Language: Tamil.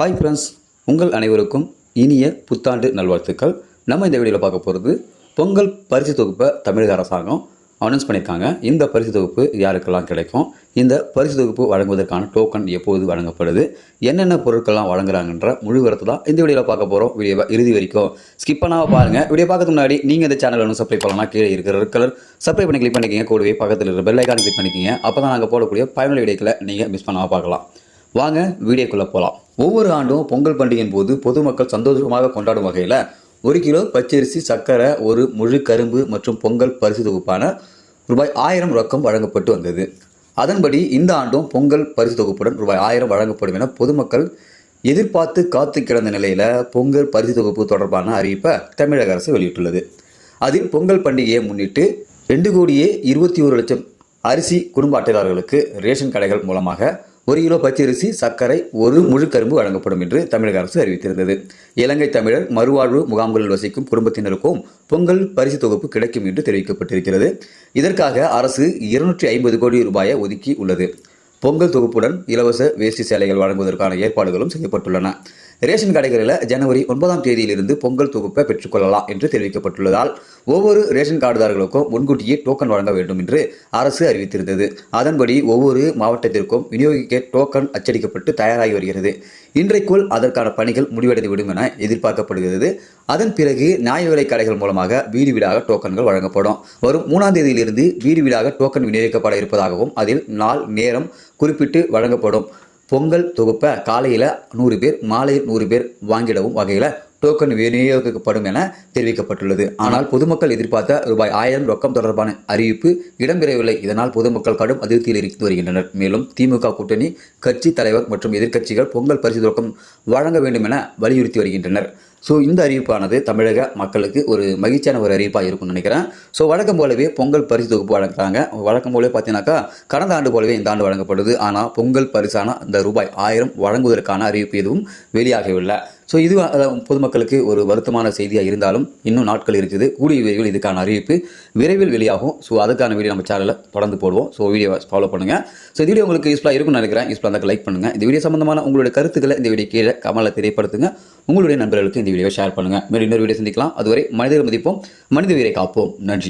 ஹாய் ஃப்ரெண்ட்ஸ் உங்கள் அனைவருக்கும் இனிய புத்தாண்டு நல்வாழ்த்துக்கள். நம்ம இந்த வீடியோவில் பார்க்க போகிறது பொங்கல் பரிசு தொகுப்பை தமிழக அரசாங்கம் அனௌன்ஸ் பண்ணியிருக்காங்க. இந்த பரிசு தொகுப்பு யாருக்கெல்லாம் கிடைக்கும்? இந்த பரிசு தொகுப்பு வழங்குவதற்கான டோக்கன் எப்போது வழங்கப்படுது? என்னென்ன பொருட்கள்லாம் வழங்குறாங்கன்ற முழு தான் இந்த வீடியோவில் பார்க்க போகிறோம் வீடியோவை இறுதி வரைக்கும் ஸ்கிப் பண்ணாமல் பாருங்கள் வீடியோ பார்க்கறதுக்கு முன்னாடி நீங்கள் இந்த சேனல் ஒன்று சப்ஸ்கிரைப் பண்ணலாம் கீழே இருக்கிற கலர் சப்ஸ்கிரைப் பண்ணி கிளிக் பண்ணிக்கிங்க. கூடவே பக்கத்தில் இருக்கிற பெல் ஐக்கான் கிளிக் பண்ணிக்கிங்க. அப்போ தான் நாங்கள் போடக்கூடிய பயனுள்ள வீடியோக்களை நீங்கள் மிஸ் பண்ணாமல் பார்க்கலாம். வாங்க வீடியோக்குள்ளே போகலாம் ஒவ்வொரு ஆண்டும் பொங்கல் பண்டிகையின் போது பொதுமக்கள் சந்தோஷமாக கொண்டாடும் வகையில் ஒரு கிலோ பச்சரிசி சர்க்கரை ஒரு முழு கரும்பு மற்றும் பொங்கல் பரிசு தொகுப்பான ரூபாய் ஆயிரம் ரொக்கம் வழங்கப்பட்டு வந்தது. அதன்படி இந்த ஆண்டும் பொங்கல் பரிசு தொகுப்புடன் ரூபாய் ஆயிரம் வழங்கப்படும் என பொதுமக்கள் எதிர்பார்த்து காத்து கிடந்த நிலையில் பொங்கல் பரிசு தொகுப்பு தொடர்பான அறிவிப்பை தமிழக அரசு வெளியிட்டுள்ளது. அதில் பொங்கல் பண்டிகையை முன்னிட்டு ரெண்டு கோடியே இருபத்தி ஒரு லட்சம் அரிசி குடும்ப அட்டைதாரர்களுக்கு ரேஷன் கடைகள் மூலமாக ஒரு கிலோ பச்சரிசி சர்க்கரை ஒரு முழு கரும்பு வழங்கப்படும் என்று தமிழக அரசு அறிவித்திருந்தது. இலங்கை தமிழர் மறுவாழ்வு முகாம்களில் வசிக்கும் குடும்பத்தினருக்கும் பொங்கல் பரிசு தொகுப்பு கிடைக்கும் என்று தெரிவிக்கப்பட்டிருக்கிறது. இதற்காக அரசு இருநூற்றி ஐம்பது கோடி ரூபாயை ஒதுக்கி உள்ளது. பொங்கல் தொகுப்புடன் இலவச வேஷ்டி சேலைகள் வழங்குவதற்கான ஏற்பாடுகளும் செய்யப்பட்டுள்ளன. ரேஷன் கடைகளில் ஜனவரி ஒன்பதாம் தேதியிலிருந்து பொங்கல் தொகுப்பை பெற்றுக்கொள்ளலாம் என்று தெரிவிக்கப்பட்டுள்ளதால் ஒவ்வொரு ரேஷன் கார்டுதாரர்களுக்கும் முன்கூட்டியே டோக்கன் வழங்க வேண்டும் என்று அரசு அறிவித்திருந்தது. அதன்படி ஒவ்வொரு மாவட்டத்திற்கும் விநியோகிக்க டோக்கன் அச்சடிக்கப்பட்டு தயாராகி வருகிறது. இன்றைக்குள் அதற்கான பணிகள் முடிவடைந்துவிடும் என எதிர்பார்க்கப்படுகிறது. அதன் பிறகு நியாய விலை கடைகள் மூலமாக வீடு வீடாக டோக்கன்கள் வழங்கப்படும். வரும் மூணாம் தேதியிலிருந்து வீடு வீடாக டோக்கன் விநியோகிக்கப்பட இருப்பதாகவும் அதில் நாள் நேரம் குறிப்பிட்டு வழங்கப்படும். பொங்கல் தொகுப்பை காலையில் நூறு பேர் மாலையில் நூறு பேர் வாங்கிடவும் வகையில் டோக்கன் விநியோகிக்கப்படும் என தெரிவிக்கப்பட்டுள்ளது. ஆனால் பொதுமக்கள் எதிர்பார்த்த ரூபாய் ஆயிரம் ரொக்கம் தொடர்பான அறிவிப்பு இடம்பெறவில்லை. இதனால் பொதுமக்கள் கடும் அதிருப்தியில் இருந்து வருகின்றனர். மேலும் திமுக கூட்டணி கட்சி தலைவர் மற்றும் எதிர்க்கட்சிகள் பொங்கல் பரிசு ரொக்கம் வழங்க வேண்டும் என வலியுறுத்தி வருகின்றனர். ஸோ இந்த அறிவிப்பானது தமிழக மக்களுக்கு ஒரு மகிழ்ச்சியான ஒரு அறிவிப்பாக இருக்கும்னு நினைக்கிறேன். ஸோ வழக்கம் போலவே பொங்கல் பரிசு தொகுப்பு வழங்குறாங்க. வழக்கம் போலவே பார்த்தீங்கன்னாக்கா கடந்த ஆண்டு போலவே இந்த ஆண்டு வழங்கப்படுது. ஆனால் பொங்கல் பரிசான இந்த ரூபாய் ஆயிரம் வழங்குவதற்கான அறிவிப்பு எதுவும் வெளியாகவில்லை. ஸோ இது பொதுமக்களுக்கு ஒரு வருத்தமான செய்தியாக இருந்தாலும் இன்னும் நாட்கள் இருக்குது. கூடிய விரைவில் இதுக்கான அறிவிப்பு விரைவில் வெளியாகும். ஸோ அதுக்கான வீடியோ நம்ம சேனலில் தொடர்ந்து போடுவோம். ஸோ வீடியோவை ஃபாலோ பண்ணுங்கள் ஸோ இந்த வீடியோ உங்களுக்கு யூஸ்ஃபுல்லாக இருக்கும்னு நினைக்கிறேன். யூஸ்ஃபுல்லாக இருந்தால் லைக் பண்ணுங்கள் இந்த வீடியோ சம்பந்தமான உங்களுடைய கருத்துக்களை இந்த வீடியோ கீழே கமலில் தெரியப்படுத்துங்க. உங்களுடைய நண்பர்களுக்கு இந்த வீடியோவை ஷேர் பண்ணுங்கள் மேலும் இன்னொரு வீடியோ சந்திக்கலாம். அதுவரை மனிதர் மதிப்போம். மனித உயிரை காப்போம். நன்றி.